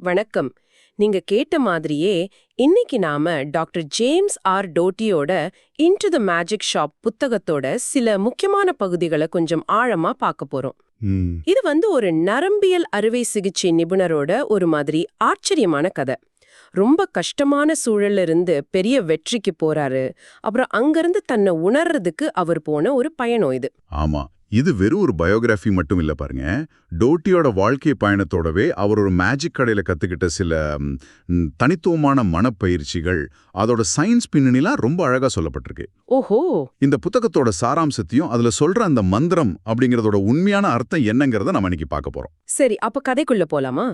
வணக்கம். நீங்க கேட்ட மாதிரியே இன்னைக்கு நாம டாக்டர் ஜேம்ஸ் ஆர் டோட்டியோட இன்டு த மேஜிக் ஷாப் புத்தகத்தோட சில முக்கியமான பகுதிகளை கொஞ்சம் ஆழமா பார்க்க போறோம். இது வந்து ஒரு நரம்பியல் அறுவை சிகிச்சை நிபுணரோட ஒரு மாதிரி ஆச்சரியமான கதை. ரொம்ப கஷ்டமான சூழல்ல இருந்து பெரிய வெற்றிக்கு போறாரு. அப்புறம் அங்கிருந்து தன்னை உணர்றதுக்கு அவர் போன ஒரு பயணம் இது. ஆமா. இது வெறும் ஒரு பயோகிராஃபி மட்டும் இல்ல பாருங்க. டோட்டியோட வாழ்க்கை பயணத்தோடவே அவர் ஒரு மேஜிக் கடையில கத்துக்கிட்ட சில தனித்துவமான மனப்பயிற்சிகள் அதோட சயின்ஸ் பின்னணிலாம் ரொம்ப அழகா சொல்லப்பட்டிருக்கு. ஓஹோ! இந்த புத்தகத்தோட சாராம்சத்தையும் அதுல சொல்ற அந்த மந்திரம் அப்படிங்கறதோட உண்மையான அர்த்தம் என்னங்கறத நம்ம இன்னைக்கு பார்க்க போறோம். சரி அப்ப கதைக்குள்ள போலாமா?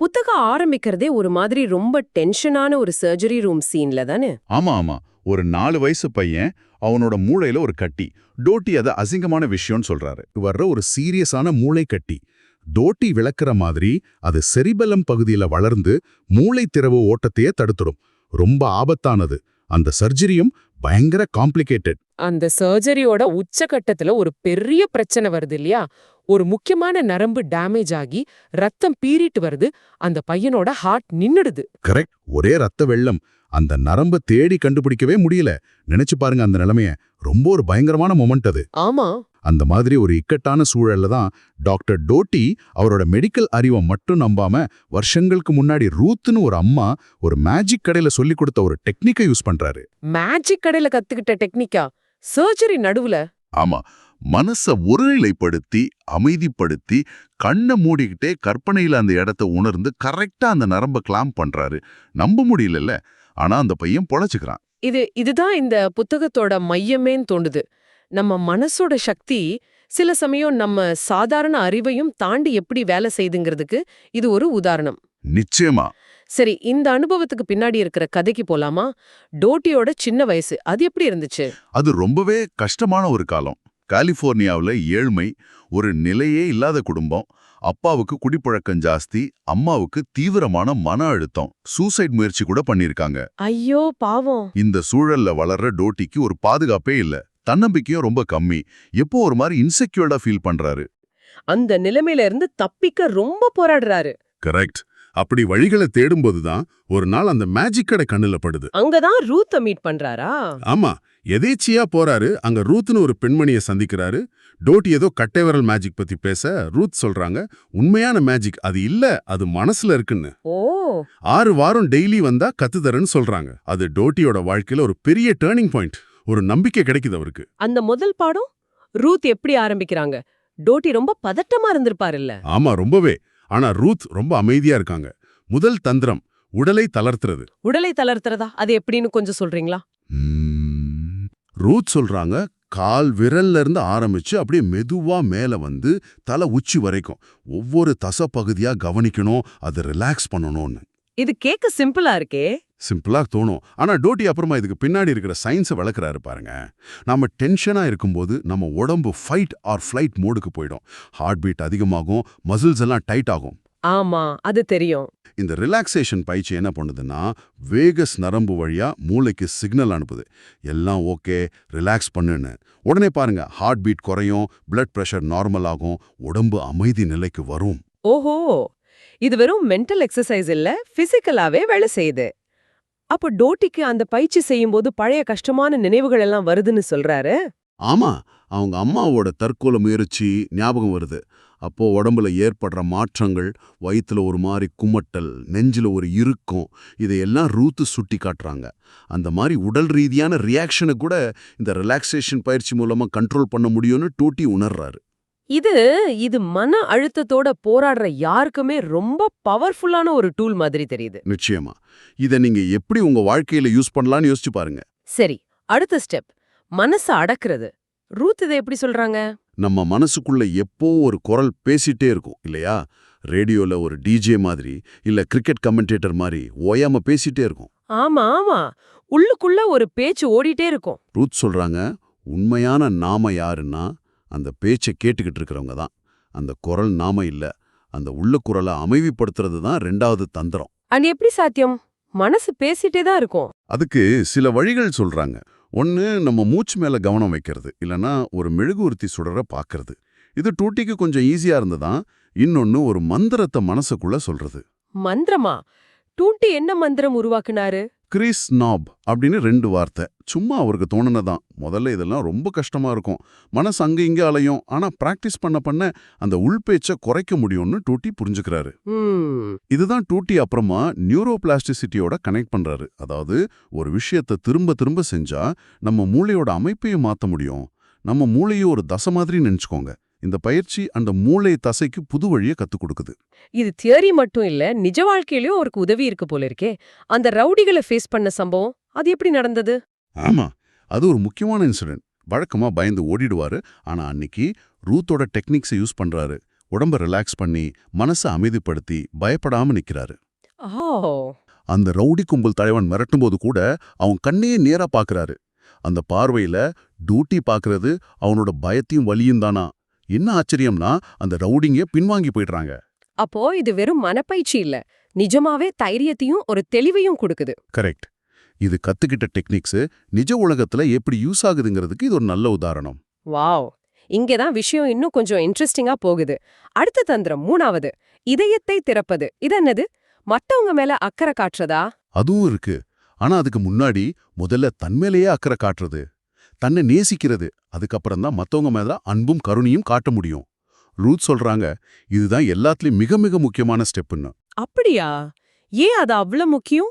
புத்தகம் ஆரம்பிக்கிறதே ஒரு மாதிரி ரொம்ப டென்ஷனான ஒரு சர்ஜரி ரூம் சீன்ல தானே? ஆமா ஆமா. ஒரு நாலு வயசு பையன் அவனோட மூளையில ஒரு கட்டி. டோட்டி அதை அசிங்கமான விஷயம்னு சொல்றாரு. வர்ற ஒரு சீரியஸான மூளை கட்டி. டோட்டி விளக்குற மாதிரி அது செரிபெல்லம் பகுதியில வளர்ந்து மூளை திரவு ஓட்டத்தையே தடுத்துடும். ரொம்ப ஆபத்தானது. அந்த சர்ஜரியும் பயங்கர காம்ப்ளிகேட்டட். அந்த சர்ஜரியோட உச்சகட்டத்துல ஒரு பெரிய பிரச்சனை வருது இல்லையா? ஒரு முக்கியமான நரம்பு டேமேஜ் ஆகி ரத்தம் பீறிட்டு வருது. அந்த பையனோட ஹார்ட் நின்னுடுது. கரெக்ட். ஒரே ரத்த வெள்ளம். அந்த நரம்ப தேடி கண்டுபிடிக்கவே முடியல. நினைச்சு பாருங்க அந்த நிலைமைய. ரொம்ப ஒரு பயங்கரமான மொமெண்ட் அது. ஆமா. அந்த மாதிரி ஒரு இக்கட்டான சூழல்ல தான் டாக்டர் டோட்டி அவரோட மெடிக்கல் அறிவை மட்டும் நம்பாம வருஷங்களுக்கு முன்னாடி ரூத்னு ஒரு அம்மா ஒரு மேஜிக் கடையில சொல்லி கொடுத்த ஒரு டெக்னிக்கை யூஸ் பண்றாரு. மேஜிக் கடையில கத்துக்கிட்ட டெக்னிக்கா சர்ஜரி நடுவுல? ஆமா. மனச ஒருநிலைப்படுத்தி அமைதிப்படுத்தி கண்ணை மூடிக்கிட்டே கற்பனையில அந்த இடத்த உணர்ந்து கரெக்டா அந்த நரம்ப கிளாம் பண்றாரு. நம்ப முடியலல்ல. ஆனா அந்த பையன் பொழைச்சுக்கிறான். இது இதுதான் இந்த புத்தகத்தோட மையமேன்னு தோணுது. நம்ம மனசோட சக்தி சில சமயம் நம்ம சாதாரண அறிவையும் தாண்டி எப்படி வேலை செய்துங்கிறதுக்கு இது ஒரு உதாரணம். நிச்சயமா. சரி இந்த அனுபவத்துக்கு பின்னாடி இருக்கிற கதைக்கு போலாமா? டோட்டியோட சின்ன வயசு அது எப்படி இருந்துச்சு? அது ரொம்பவே கஷ்டமான ஒரு காலம். கலிஃபோர்னியாவுல ஏழ்மை ஒரு நிலையே இல்லாத குடும்பம் அப்பாவுக்கு குடிப்பழக்கம் ஜாஸ்தி அம்மாவுக்கு தீவிரமான மன அழுத்தம். சூசைட் முயற்சி கூட பண்ணிருக்காங்க. ஐயோ பாவம். இந்த சூழல்ல வளர்ற டோட்டிக்கு ஒரு பாதுகாப்பே இல்ல. தன்னம்பிக்கையும் ரொம்ப கம்மி. எப்போ ஒரு மாதிரி இன்செக்யூர்டா ஃபீல் பண்றாரு? அந்த நிலைமையில இருந்து தப்பிக்க ரொம்ப போராடுறாரு. கரெக்ட் அப்படி வழிகளை தேடும்போது தான் ஒரு நாள் அந்த மேஜிக் கடை கண்ணுல படுது. அங்கதான் ரூத்த மீட் பண்றாரா? ஆமா. எதேச்சியா போறாரு அங்க ரூத்னு ஒரு பெண்மணியை சந்திக்கிறாரு. டோட்டி ஏதோ கட்டை விரல் மேஜிக் பத்தி பேச ரூத் சொல்றாங்க. உண்மையான மேஜிக் அது இல்ல அது மனசுல இருக்குன்னு. ஓ. ஆறு வாரம் டெய்லி வந்தா கத்துதரன்னு சொல்றாங்க. அது டோட்டியோட வாழ்க்கையில ஒரு பெரிய டேர்னிங் பாயிண்ட் ஒரு நம்பிக்கை கிடைக்குது அவருக்கு. அந்த முதல் பாடம் ரூத் எப்படி ஆரம்பிக்கிறாங்க? டோட்டி ரொம்ப பதட்டமா இருந்திருப்பாருல்ல. ஆமா ரொம்பவே. ஆனா ரூத் ரொம்ப அமைதியா இருக்காங்க. முதல் தந்திரம் உடலை தளர்த்துறது. உடலை தளர்த்துறதா? அது எப்படின்னு கொஞ்சம் சொல்றீங்களா. ரூத் சொல்றாங்க கால் விரல்ல இருந்து ஆரம்பிச்சு அப்படியே மெதுவா மேல வந்து தலை உச்சி வரைக்கும் ஒவ்வொரு தச பகுதியா கவனிக்கணும் அதை ரிலாக்ஸ் பண்ணணும்னு. இது கேக்க சிம்பிளா இருக்கே. சிம்பிளா தோணும். ஆனா டோட்டி அப்புறமா இதுக்கு பின்னாடி இருக்கிற சயின்ஸை விளக்குறாரு பாருங்க. நம்ம டென்ஷனா இருக்கும்போது நம்ம உடம்பு ஃபைட் ஆர் ஃப்ளைட் மோடுக்கு போயிடும். ஹார்ட் பீட் அதிகமாகும் மசில்ஸ் எல்லாம் டைட் ஆகும். ஆமா அது தெரியும். இந்த ரிலாக்ஸேஷன் பயிற்சி என்ன பண்ணுதுன்னா வேகஸ் நரம்பு வழியா மூளைக்கு சிக்னல் அனுப்புது. எல்லாம் ஓகே ரிலாக்ஸ் பண்ணுன்னு. உடனே பாருங்க ஹார்ட் பீட் குறையும் பிளட் பிரஷர் நார்மல் ஆகும் உடம்பு அமைதி நிலைக்கு வரும். ஓஹோ! இது வெறும் மென்டல் எக்ஸசைஸ் இல்ல பிசிக்கலாவே வேலை செய்யுது. அப்போ டோட்டிக்கு அந்த பயிற்சி செய்யும்போது பழைய கஷ்டமான நினைவுகள் எல்லாம் வருதுன்னு சொல்றாரு? ஆமா அவங்க அம்மாவோட தற்கொலை முயற்சி ஞாபகம் வருது. அப்போ உடம்புல ஏற்படுற மாற்றங்கள் வயித்துல ஒரு மாதிரி குமட்டல் நெஞ்சில ஒரு இறுக்கம் இதையெல்லாம் ரூத்து சுட்டி காட்டுறாங்க. அந்த மாதிரி உடல் ரீதியான ரியாக்ஷனை கூட இந்த ரிலாக்ஸேஷன் பயிற்சி மூலமா கண்ட்ரோல் பண்ண முடியும்னு டூட்டி உணர்றாரு. இது இது மன அழுத்தத்தோட போராடுற யாருக்குமே ரொம்ப பவர்ஃபுல்லான ஒரு டூல் மாதிரி தெரியுது. நிச்சயமா. இதை நீங்க எப்படி உங்க வாழ்க்கையில யூஸ் பண்ணலாம்னு யோசிச்சு பாருங்க. சரி அடுத்த ஸ்டெப் மனச அடக்குறது. ரூத் இதை எப்படி சொல்றாங்க? நம்ம மனசுக்குள்ள எப்போ ஒரு குரல் பேசிட்டே இருக்கும் இல்லையா? ரேடியோல ஒரு டிஜே மாதிரி இல்ல கிரிக்கெட் கமெண்டேட்டர் மாதிரி ஓயாம பேசிட்டே இருக்கும். ஆமா ஆமா. உள்ளுக்குள்ள ஒரு பேச்சு ஓடிட்டே இருக்கும். ரூத் சொல்றாங்க உண்மையான நாம யாருன்னா அந்த பேச்சை கேட்டுக்கிட்டு இருக்கிறவங்க தான். அந்த குரல் நாம இல்ல அந்த உள்ள குரலை அமைதிப்படுத்துறது தான் ரெண்டாவது தந்திரம். அது எப்படி சாத்தியம்? மனசு பேசிட்டே தான் இருக்கும். அதுக்கு சில வழிகள் சொல்றாங்க. ஒன்று நம்ம மூச்சு மேல கவனம் வைக்கிறது இல்லனா ஒரு மெழுகுவர்த்தி சுடற பார்க்கறது இது டூட்டிக்கு கொஞ்சம் ஈஸியா இருந்ததா? இன்னொன்னு ஒரு மந்திரத்தை மனசுக்குள்ள சொல்றது. மந்திரமா? டூட்டி என்ன மந்திரம் உருவாக்குனாரு? கிறிஸ் நாப் அப்படின்னு ரெண்டு வார்த்தை. சும்மா அவருக்கு தோணுனதான். முதல்ல இதெல்லாம் ரொம்ப கஷ்டமா இருக்கும். மனசு அங்க இங்க அலையும். ஆனா பிராக்டிஸ் பண்ண பண்ண அந்த உள்பேச்சை குறைக்க முடியும்னு டூட்டி புரிஞ்சுக்கிறாரு. இதுதான் டூட்டி அப்புறமா நியூரோபிளாஸ்டிசிட்டியோட கனெக்ட் பண்றாரு. அதாவது ஒரு விஷயத்தை திரும்ப திரும்ப செஞ்சா நம்ம மூளையோட அமைப்பையும் மாத்த முடியும். நம்ம மூளையை ஒரு தசை மாதிரி நினைச்சுக்கோங்க. இந்த பயிற்சி அந்த மூளை தசைக்கு புது வழியை கத்துக் கொடுக்குது. இது தியரி மட்டும் இல்ல நிஜ வாழ்க்கையிலயும் அவருக்கு உதவி இருக்கு போல இருக்கே. அந்த ரவுடிகளை ஃபேஸ் பண்ண சம்பவம் அது எப்படி நடந்தது? ஆமா அது ஒரு முக்கியமான இன்சிடென்ட் வழக்கமா பயந்து ஓடிடுவாரு ஆனா அன்னைக்கு ரூத்தோட டெக்னிக்ஸை யூஸ் பண்றாரு. உடம்ப ரிலாக்ஸ் பண்ணி மனசை அமைதிப்படுத்தி பயப்படாம நிக்கிறாரு. அந்த ரவுடி கும்பல் தலைவன் மிரட்டும்போது கூட அவன் கண்ணையே நேரா பாக்குறாரு. அந்த பார்வையில டியூட்டி பாக்குறது அவனோட பயத்தையும் வலியும் தானா என்ன ஆச்சரியம்னா அந்த ரவுடிங்க பின்வாங்கி போயிடுறாங்க. அப்போ இது வெறும் மனப்பயிற்சி இல்ல. நிஜமாவே தைரியத்தையும் ஒரு தெளிவையும் கொடுக்குது. கரெக்ட். இது கத்துக்கிட்ட டெக்னிக்ஸ் நிஜ உலகத்துல எப்படி யூஸ் ஆகுதுங்கிறதுக்கு இது ஒரு நல்ல உதாரணம். வாவ்! இங்கதான் விஷயம் இன்னும் கொஞ்சம் இன்ட்ரெஸ்டிங்கா போகுது. அடுத்த தந்திரம் மூணாவது. இதயத்தை திறப்பது. இது என்னது? மத்தவங்க மேல அக்கறை காட்டுறதா? அதுவும் இருக்கு. ஆனா அதுக்கு முன்னாடி முதல்ல தன்மேலேயே அக்கறை காட்டுறது. தன்னை நேசிக்கிறது. அதுக்கப்புறம் தான் மத்தவங்க மேல அன்பும் கருணையும் காட்ட முடியும். ரூத் சொல்றாங்க இதுதான் எல்லாத்துலயும் மிக மிக முக்கியமான ஸ்டெப்புன்னு. அப்படியா? ஏன் அது அவ்வளவு முக்கியம்?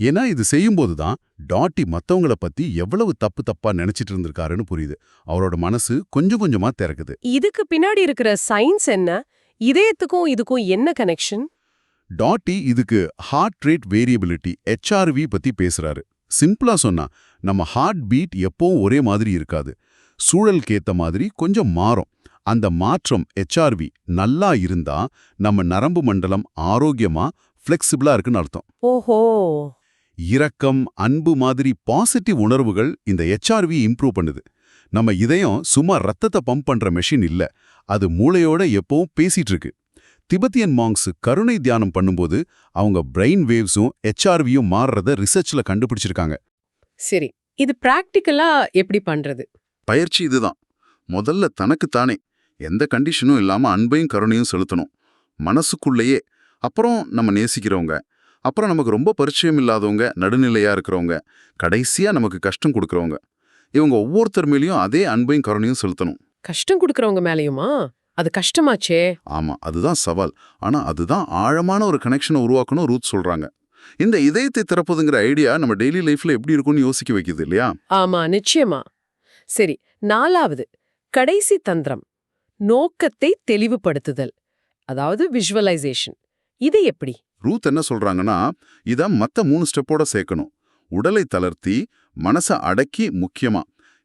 ஏன்னா இது செய்யும்போது தான் டாட்டி மத்தவங்கள பத்தி எவ்வளவு தப்பு தப்பா நினைச்சிட்டு இருந்திருக்காருன்னு புரியுது. அவரோட மனசு கொஞ்சம் கொஞ்சமா திறக்குது. இதுக்கு பின்னாடி இருக்கிற சயின்ஸ் என்ன? இதயத்துக்கும் இதுக்கும் என்ன கனெக்ஷன் டாட்டி இதுக்கு ஹார்ட் ரேட் வேரியபிலிட்டி ஹெச்ஆர்வி பத்தி பேசுறாரு. சிம்பிளா சொன்னா நம்ம ஹார்ட் பீட் எப்பவும் ஒரே மாதிரி இருக்காது. சூழலுக்கு ஏத்த மாதிரி கொஞ்சம் மாறும். அந்த மாற்றம் ஹெச்ஆர்வி நல்லா இருந்தா நம்ம நரம்பு மண்டலம் ஆரோக்கியமா ஃப்ளெக்சிபிளா இருக்குன்னு அர்த்தம். ஓஹோ! இரக்கம் அன்பு மாதிரி பாசிட்டிவ் உணர்வுகள் இந்த ஹெச்ஆர்வி இம்ப்ரூவ் பண்ணுது. நம்ம இதயம் சும்மா ரத்தத்தை பம்ப் பண்ற மெஷின் இல்ல. அது மூளையோட எப்பவும் பேசிட்டு இருக்கு. திபெத்தியன் மாங்ஸ் கருணை தியானம் பண்ணும்போது அவங்க பிரெயின் வேவ்ஸும் ஹெச்ஆர்வியும் மாறுறத ரிசர்ச்ல கண்டுபிடிச்சிருக்காங்க. சரி இது பிராக்டிக்கலா எப்படி பண்றது? பயிற்சி இதுதான். முதல்ல தனக்குத்தானே எந்த கண்டிஷனும் இல்லாம அன்பையும் கருணையும் செலுத்தணும். மனசுக்குள்ளேயே அப்புறம் நம்ம நேசிக்கிறவங்க அப்புறம் நமக்கு ரொம்ப பரிச்சயம் இல்லாதவங்க நடுநிலையா இருக்கிறவங்க கடைசியா நமக்கு கஷ்டம் கொடுக்கறவங்க. இவங்க ஒவ்வொருத்தர் மேலேயும் அதே அன்பையும் கருணையும் செலுத்தணும். கஷ்டம் கொடுக்கறவங்க மேலயுமா? அது கஷ்டமாச்சே. ஆமா அதுதான் சவால். ஆனா அதுதான் ஆழமான ஒரு கனெக்ஷனை உருவாக்கணும் ரூத் சொல்றாங்க. இந்த இதயத்தை திறப்பதுங்கிற ஐடியா நம்ம டெய்லி லைஃப்ல எப்படி இருக்கும்னு யோசிக்க வைக்குது இல்லையா? ஆமா நிச்சயமா. சரி நாலாவது கடைசி தந்திரம் நோக்கத்தை தெளிவுபடுத்துதல் அதாவது விஷுவலைசேஷன் இது எப்படி? ரூத் என்ன சொல்றாங்கன்னா இத மத்த மூணு ஸ்டெப்போட சேர்க்கணும். உடலை தளர்த்தி மனசை அடக்கி முக்கியமா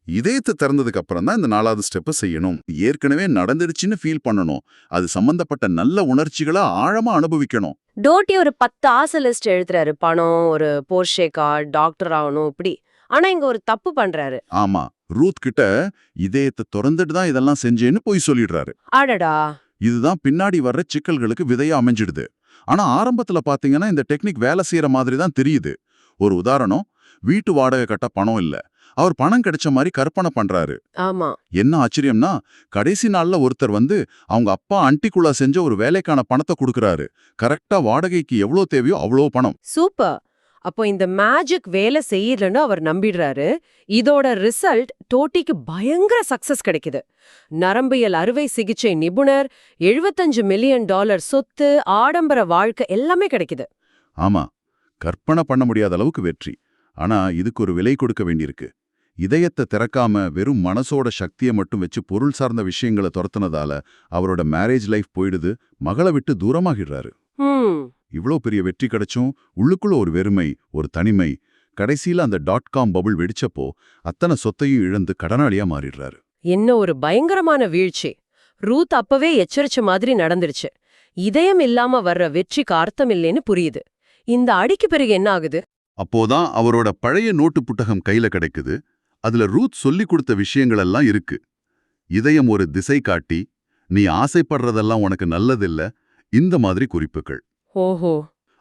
இதயத்தை திறந்ததுக்கு அப்புறம் தான் இந்த நாலாவது ஸ்டெப்பை செய்யணும். ஏற்கனவே நடந்துடுச்சுன்னு ஃபீல் பண்ணணும். அது சம்பந்தப்பட்ட நல்ல உணர்ச்சிகளை ஆழமா அனுபவிக்கணும். டோட்டி ஒரு பத்து ஆசை லிஸ்ட் எழுதுறாரு. பணம் ஒரு போர்ஷே கார் டாக்டர் ஆகணும் இப்படி. ஆனா இங்க ஒரு தப்பு பண்றாரு. ஆமா. ரூத் கிட்ட இதயத்தை திறந்துட்டு தான் இதெல்லாம் செஞ்சேன்னு போய் சொல்லிடுறாரு. அடடா. இதுதான் பின்னாடி வர்ற சிக்கல்களுக்கு விதையா அமைஞ்சிடுது. ஆனா ஆரம்பத்துல பாத்தீங்கன்னா இந்த டெக்னிக் வேலை செய்யற மாதிரி தான் தெரியுது. ஒரு உதாரணம் வீட்டு வாடகை கட்ட பணம் இல்ல. அவர் பணம் கிடைச்ச மாதிரி கற்பனை பண்றாரு. ஆமா. என்ன ஆச்சரியம்னா கடைசி நாள்ல ஒருத்தர் வந்து அவங்க அப்பா அண்டிக்குள்ள செஞ்ச ஒரு வேலைக்கான பணத்தை கொடுக்கறாரு. கரெக்டா வாடகைக்கு எவ்வளோ தேவையோ அவ்வளோ பணம். சூப்பர். அப்போ இந்த மேஜிக் வேலை செய்யலன்னு அவர் நம்பிடுறாரு. இதோட ரிசல்ட் டோட்டிக்கு பயங்கர சக்சஸ் கிடைக்குது. நரம்பியல் அறுவை சிகிச்சை நிபுணர் 75 மில்லியன் டாலர் சொத்து ஆடம்பர வாழ்க்கை எல்லாமே கிடைக்குது. ஆமா. கற்பனை பண்ண முடியாத அளவுக்கு வெற்றி. ஆனா இதுக்கு ஒரு விலை கொடுக்க வேண்டியிருக்கு. இதயத்தை திறக்காம வெறும் மனசோட சக்தியை மட்டும் வச்சு பொருள் சார்ந்த விஷயங்களை துரத்துனதால அவரோட மேரேஜ் லைஃப் போயிடுது. மகளை விட்டு தூரமாகிடுறாரு. இவ்ளோ பெரிய வெற்றி கிடைச்சும் உள்ளுக்குள்ள ஒரு வெறுமை ஒரு தனிமை கடைசியில அந்த டாட் காம் பபுள் வெடிச்சப்போ அத்தனை சொத்தையும் இழந்து கடனாளியா மாறிடுறாரு. என்ன ஒரு பயங்கரமான வீழ்ச்சி. ரூத் அப்பவே எச்சரிச்ச மாதிரி நடந்துருச்சு. இதயம் இல்லாம வர்ற வெற்றிக்கு அர்த்தம் இல்லைன்னு புரியுது. இந்த அடிக்கு பிறகு என்ன ஆகுது? அப்போதான் அவரோட பழைய நோட்டு புத்தகம் கையில கிடைக்குது. அதுல ரூத் சொல்லி கொடுத்த விஷயங்களெல்லாம் இருக்கு. இதயம் ஒரு திசை காட்டி நீ ஆசைப்படுறதெல்லாம் உனக்கு நல்லதில்ல. இந்த மாதிரி குறிப்புகள். ஓஹோ.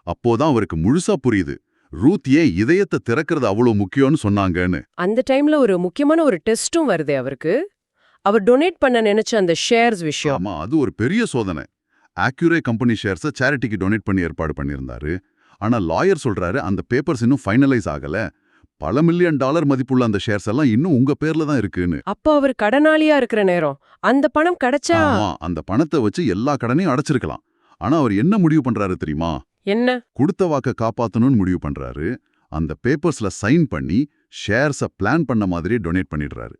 அப்போதான் அவருக்கு முழுசா புரியுது. ரூத் ஏன் இதயத்தை திறக்கிறது அவ்வளவு முக்கியம்னு சொன்னாங்கன்னு. அந்த டைம்ல ஒரு முக்கியமான ஒரு டெஸ்டும் வருதே அவருக்கு. அவர் டொனேட் பண்ண நினைச்ச அந்த ஷேர்ஸ் விஷயம். ஆமா அது ஒரு பெரிய சோதனை. ஆக்யூரே கம்பெனி ஷேர்ஸை சேரிட்டிக்கு டொனேட் பண்ணி ஏற்பாடு பண்ணியிருந்தாரு. ஆனா லாயர் சொல்றாரு அந்த பேப்பர்ஸ் இன்னும் ஃபைனலைஸ் ஆகல. பல மில்லியன் டாலர் மதிப்புள்ள அந்த ஷேர்ஸ் எல்லாம் இன்னும் உங்க பேர்ல தான் இருக்குன்னு. அப்போ அவர் கடனாளியா இருக்கிற நேரம் அந்த பணம் கிடைச்சா? அந்த பணத்தை வச்சு எல்லா கடனையும் அடைச்சிருக்கலாம். ஆனா அவர் என்ன முடிவு பண்றாரு தெரியுமா? என்ன? கொடுத்த வாக்க காப்பாத்தணும்னு முடிவு பண்றாரு. அந்த பேப்பர்ஸ்ல சைன் பண்ணி ஷேர்ஸ பிளான் பண்ண மாதிரி டொனேட் பண்ணிடுறாரு.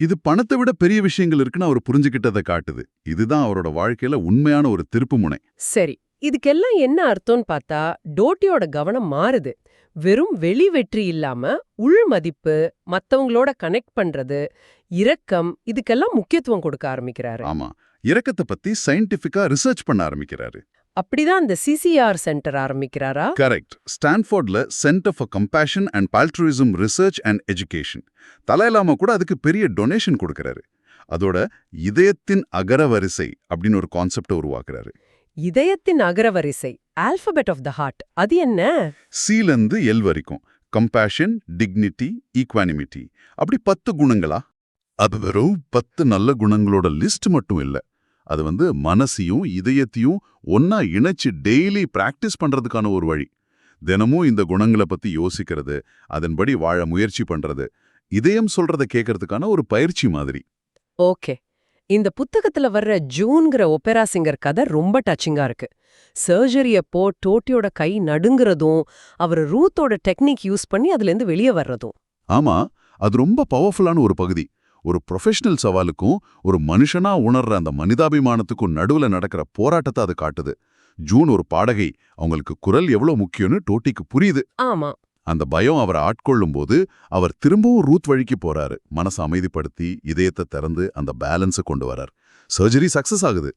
இது பணத்தை விட பெரிய விஷயங்கள் இருக்குன்னு அவர் புரிஞ்சுக்கிட்டதை காட்டுது. இதுதான் அவரோட வாழ்க்கையில உண்மையான ஒரு திருப்புமுனை சரி இதுக்கெல்லாம் என்ன அர்த்தம்னு பார்த்தா டோட்டியோட கவனம் மாறுது. வெறும் வெளி வெற்றி இல்லாம உள் மதிப்பு மத்தவங்களோட கனெக்ட் பண்றது இரக்கம் இதுக்கெல்லாம் முக்கியத்துவம் கொடுக்க ஆரம்பிக்கிறாரு. ஆமா. இரக்கத்தை பத்தி சயின்டிபிக்கா ரிசர்ச் பண்ண ஆரம்பிக்கிறாரு. அப்படிதான் அந்த சிசிஆர் சென்டர் ஆரம்பிக்கிறாரா? Correct ஸ்டான்ஃபோர்ட்ல center for compassion and altruism research and education தலையிலாம கூட அதுக்கு பெரிய டொனேஷன் கொடுக்கறாரு. அதோட இதயத்தின் அகரவரிசை அப்படின்னு ஒரு கான்செப்டை உருவாக்குறாரு. இதயத்தின் அகரவரிசை. ஆல்பபெட் ஆஃப் த ஹார்ட் அது என்ன? சீலந்து எல் வரைக்கும். கம்பேஷன் டிக்னிட்டி ஈக்வானிமிட்டி அப்படி பத்து குணங்களா? அது வெறும் பத்து நல்ல குணங்களோட லிஸ்ட் மட்டும் இல்ல. அது வந்து மனசையும் இதயத்தையும் ஒன்னா இணைச்சு டெய்லி பிராக்டிஸ் பண்றதுக்கான ஒரு வழி. தினமும் இந்த குணங்களை பத்தி யோசிக்கிறது அதன்படி வாழ முயற்சி பண்றது இதயம் சொல்றத கேட்கறதுக்கான ஒரு பயிற்சி மாதிரி. ஓகே. இந்த புத்தகத்துல வர்ற ஜூன்கிற ஒபெரா சிங்கர் கதை ரொம்ப டச்சிங்கா இருக்கு. சர்ஜரி அப்போ டோட்டியோட கை நடுங்குறதும் அவர் ரூத்தோட டெக்னிக் யூஸ் பண்ணி அதுலேருந்து வெளியே வர்றதும். ஆமா அது ரொம்ப பவர்ஃபுல்லான ஒரு பகுதி. ஒரு ப்ரொஃபஷனல் சவாலுக்கும் ஒரு மனுஷனா உணர்ற அந்த மனிதாபிமானத்துக்கும் நடுவுல நடக்கிற போராட்டத்தை அது காட்டுது. ஜூன் ஒரு பாடகை. அவங்களுக்கு குரல் எவ்வளவு முக்கியம்னு டோட்டிக்கு புரியுது. ஆமா. அந்த பயம் அவரை ஆட்கொள்ளும் போது அவர் திரும்பவும் ரூத் வழிக்கு போறாரு. மனசை அமைதிப்படுத்தி இதயத்தை திறந்து அந்த பேலன்ஸை கொண்டு வரார் சர்ஜரி சக்சஸ் ஆகுது.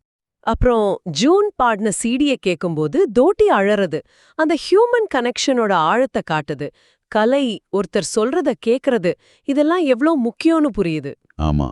அப்புறம் ஜூன் பாடின சீடியை கேட்கும்போது தோட்டி அழறது. அந்த ஹியூமன் கனெக்ஷனோட ஆழத்தை காட்டுது. கலை ஒருத்தர் சொல்றத கேக்குறது இதெல்லாம் எவ்ளோ முக்கியம்னு புரியுது. ஆமா.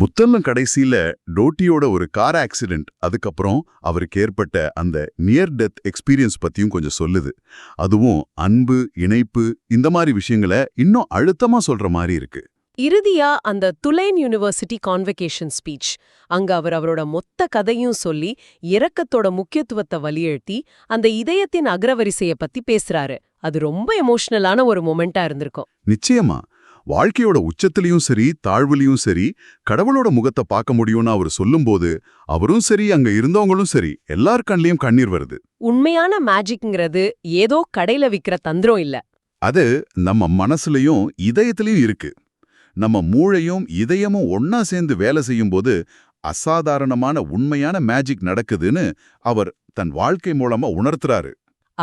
புத்தல்லம் கடைசியில டோட்டியோட ஒரு கார் ஆக்சிடென்ட் அதுக்கப்புறம் அவருக்கு ஏற்பட்ட அந்த நியர் டெத் எக்ஸ்பீரியன்ஸ் பத்தியும் கொஞ்சம் சொல்லுது. அதுவும் அன்பு இணைப்பு இந்த மாதிரி விஷயங்களை இன்னும் அழுத்தமா சொல்ற மாதிரி இருக்கு. இறுதியா அந்த துலைன் யூனிவர்சிட்டி கான்வெகேஷன் ஸ்பீச் அங்க அவர் அவரோட மொத்த கதையும் சொல்லி இரக்கத்தோட முக்கியத்துவத்தை வலியுறுத்தி அந்த இதயத்தின் அக்ரவரிசைய பத்தி பேசுறாரு. அது ரொம்ப எமோஷனலான ஒரு மொமெண்டா இருந்திருக்கும். நிச்சயமா. வாழ்க்கையோட உச்சத்திலையும் சரி தாழ்வுலையும் சரி கடவுளோட முகத்தை பார்க்க முடியும்னு அவர் சொல்லும்போது அவரும் சரி அங்க இருந்தவங்களும் சரி எல்லார் கண்லயும் கண்ணீர் வருது. உண்மையான மேஜிக்ங்கிறது ஏதோ கடையில விக்கிற தந்திரம் இல்ல. அது நம்ம மனசுலயும் இதயத்திலயும் இருக்கு. நம்ம மூளையும் இதயமும் ஒன்னா சேர்ந்து வேலை செய்யும்போது அசாதாரணமான உண்மையான மேஜிக் நடக்குதுன்னு அவர் தன் வாழ்க்கை மூலமா உணர்த்துறாரு.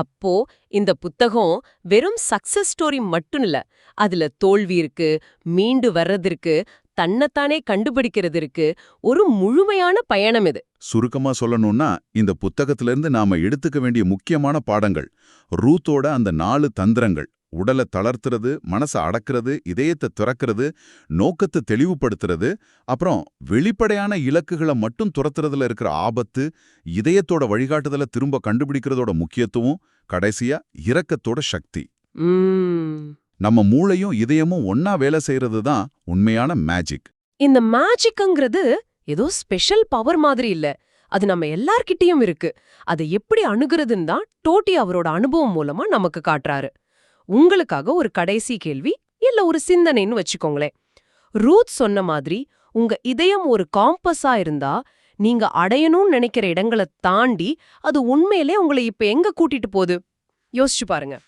அப்போ இந்த புத்தகம் வெறும் சக்சஸ் ஸ்டோரி மட்டும் இல்ல அதுல தோல்வி இருக்கு மீண்டு வர்றது இருக்கு தன்னைத்தானே கண்டுபிடிக்கிறது இருக்கு ஒரு முழுமையான பயணம் இது. சுருக்கமா சொல்லணும்னா இந்த புத்தகத்திலிருந்து நாம எடுத்துக்க வேண்டிய முக்கியமான பாடங்கள் ரூத்தோட அந்த நாலு தந்திரங்கள். உடலை தளர்த்துறது மனசை அடக்கிறது இதயத்தை திறக்கிறது நோக்கத்தை தெளிவுபடுத்துறது அப்புறம் வெளிப்படையான இலக்குகளை மட்டும் துரத்துறதுல இருக்கிற ஆபத்து இதயத்தோட வழிகாட்டுதலை திரும்ப கண்டுபிடிக்கிறதோட முக்கியத்துவம் கடைசியா இரக்கத்தோட சக்தி. உம் நம்ம மூளையும் இதயமும் ஒன்னா வேலை செய்யறது தான் உண்மையான மேஜிக் இந்த மேஜிக்ங்கிறது ஏதோ ஸ்பெஷல் பவர் மாதிரி இல்ல. அது நம்ம எல்லார்கிட்டயும் இருக்கு. அதை எப்படி அணுகுறதுன்னு தான் டோட்டி அவரோட அனுபவம் மூலமா நமக்கு காட்டுறாரு. உங்களுக்காக ஒரு கடைசி கேள்வி இல்ல ஒரு சிந்தனைன்னு வச்சுக்கோங்களேன். ரூத் சொன்ன மாதிரி உங்க இதயம் ஒரு காம்பஸா இருந்தா நீங்க அடையணும்னு நினைக்கிற இடங்களை தாண்டி அது உண்மையிலே உங்களை இப்ப எங்க கூட்டிட்டு போகுது? யோசிச்சு பாருங்க.